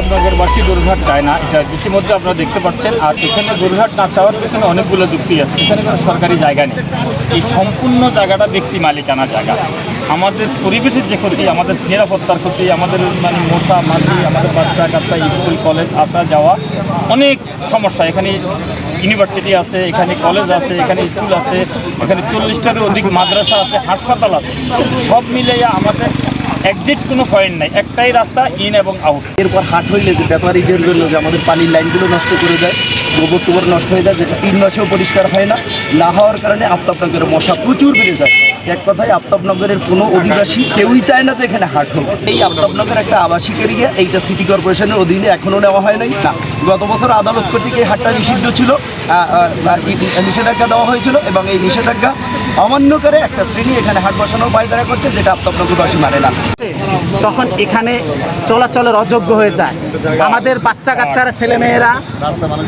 আফতাবনগরবাসী গরুঘাট চায় না, এটা ইতিমধ্যে আপনারা দেখতে পাচ্ছেন। আর এখানে গরুঘাট না চাওয়ার পেছনে অনেকগুলো যুক্তি আছে। এখানে কোনো সরকারি জায়গা নেই। এই সম্পূর্ণ জায়গাটা ব্যক্তি মালিকানা জায়গা। আমাদের পরিবেশের যে ক্ষতি, আমাদের নিরাপত্তার ক্ষতি, আমাদের মানে মশা মাছি আমাদের বাচ্চা কাচ্চা, স্কুল, কলেজ, আসা যাওয়া, অনেক সমস্যা। এখানে ইউনিভার্সিটি আছে, এখানে কলেজ আছে, এখানে স্কুল আছে, এখানে চল্লিশটারও অধিক মাদ্রাসা আছে, হাসপাতাল আছে। সব মিলিয়ে আমাদের একজিট কোনো পয়েন্ট নাই। একটাই রাস্তা ইন এবং আউট এরপর হাট হইলে যে ব্যাপারীদের জন্য যে আমাদের পানির লাইনগুলো নষ্ট করে দেয়, গোবর টোবর নষ্ট হয়ে যায়, যেটা তিন মাসেও পরিষ্কার হয় না না হওয়ার কারণে আফতাবনগরের মশা প্রচুর বেড়ে যায়। এক কথায় আফতাবনগরের কোনো অধিবাসী কেউই চায় না যে এখানে হাট হোক। এই আফতাবনগর একটা আবাসিক এরিয়া এইটা সিটি কর্পোরেশনের অধীনে এখনও নেওয়া হয় নাই। না, গত বছর আদালত কর্তৃক এই হাটটা নিষিদ্ধ ছিল। নিষেধাজ্ঞা দেওয়া হয়েছিল এবং এই নিষেধাজ্ঞা অমান্য করে একটা শ্রেণি এখানে হাট বসানোর পায়দারা করছে, যেটা আফতাবনগরবাসী মানে না। তখন এখানে চলাচলের অযোগ্য হয়ে যায়। আমাদের বাচ্চা কাচ্চারা ছেলেমেয়েরা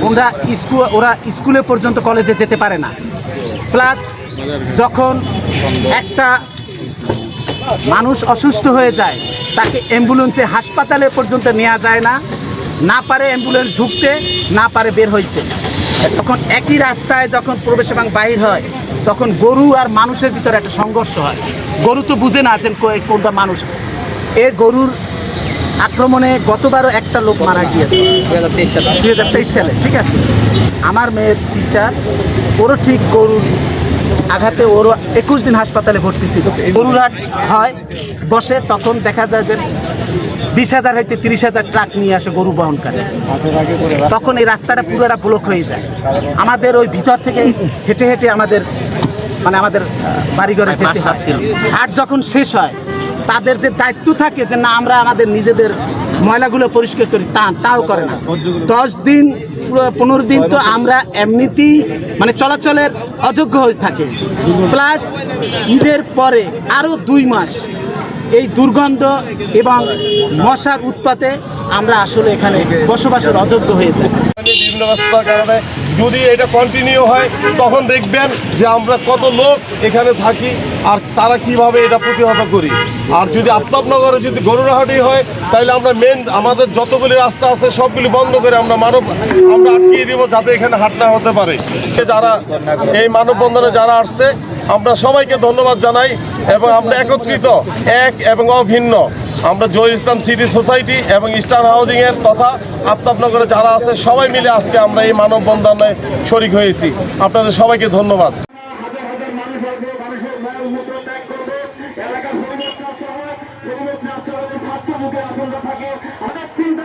ওরা স্কুল ওরা স্কুলে পর্যন্ত কলেজে যেতে পারে না। প্লাস যখন একটা মানুষ অসুস্থ হয়ে যায়, তাকে অ্যাম্বুলেন্সে হাসপাতালে পর্যন্ত নেওয়া যায় না। না পারে অ্যাম্বুলেন্স ঢুকতে, না পারে বের হইতে। তখন একই রাস্তায় যখন প্রবেশ এবং বাহির হয়, তখন গরু আর মানুষের ভিতরে একটা সংঘর্ষ হয়। গরু তো বুঝে না যে কোনটা মানুষ। এ গরুর আক্রমণে গতবারও একটা লোক মারা গিয়েছে। দুই হাজার তেইশ সালে, ঠিক আছে। আমার মেয়ের টিচার ওরও ঠিক গরুর আঘাতে ওরও একুশ দিন হাসপাতালে ভর্তি ছিল। গরুর হাট হয়, বসে, তখন দেখা যায় যে বিশ হাজার হইতে তিরিশ হাজার ট্রাক নিয়ে আসে গরু বহন করে তখন এই রাস্তাটা পুরোটা ব্লক হয়ে যায়। আমাদের ওই ভিতর থেকে হেঁটে হেঁটে আমাদের মানে আমাদের বাড়িঘরে যেতে হয়। হাট যখন শেষ হয় তাদের যে দায়িত্ব থাকে যে না আমরা আমাদের নিজেদের ময়লাগুলো পরিষ্কার করি তা তাও করে না। দশ দিন পনেরো দিন তো আমরা এমনিতেই মানে চলাচলের অযোগ্য হয়ে থাকে। প্লাস ঈদের পরে আরও দুই মাস এই দুর্গন্ধ এবং মশার উৎপাতে আমরা আসলে এখানে বসবাসের অযোগ্য হয়ে যাই বিভিন্ন কারণে যদি এটা কন্টিনিউ হয়, তখন দেখবেন যে আমরা কত লোক এখানে থাকি আর তারা কীভাবে এটা প্রতিহত করি। আর যদি আফতাবনগরে যদি গরুরাহাটি হয়, তাহলে আমরা মেন আমাদের যতগুলি রাস্তা আছে, সবগুলি বন্ধ করে আমরা মানব আমরা আটকিয়ে দিব যাতে এখানে হাট না হতে পারে। যারা এই মানববন্ধনে যারা আসছে, আমরা সবাইকে ধন্যবাদ জানাই এবং আমরা একত্রিত, এক এবং অভিন্ন। আমরা জয় ইসলাম সিটি সোসাইটি এবং স্টার হাউজিংয়ের তথা আফতাবনগরে যারা আছে, সবাই মিলে আজকে আমরা এই মানববন্ধনে শরিক হয়েছি। আপনাদের সবাইকে ধন্যবাদ। এলাকার পরিবেশ নষ্ট পরিবেশ নষ্ট স্বাস্থ্য থাকে। অনেক চিন্তা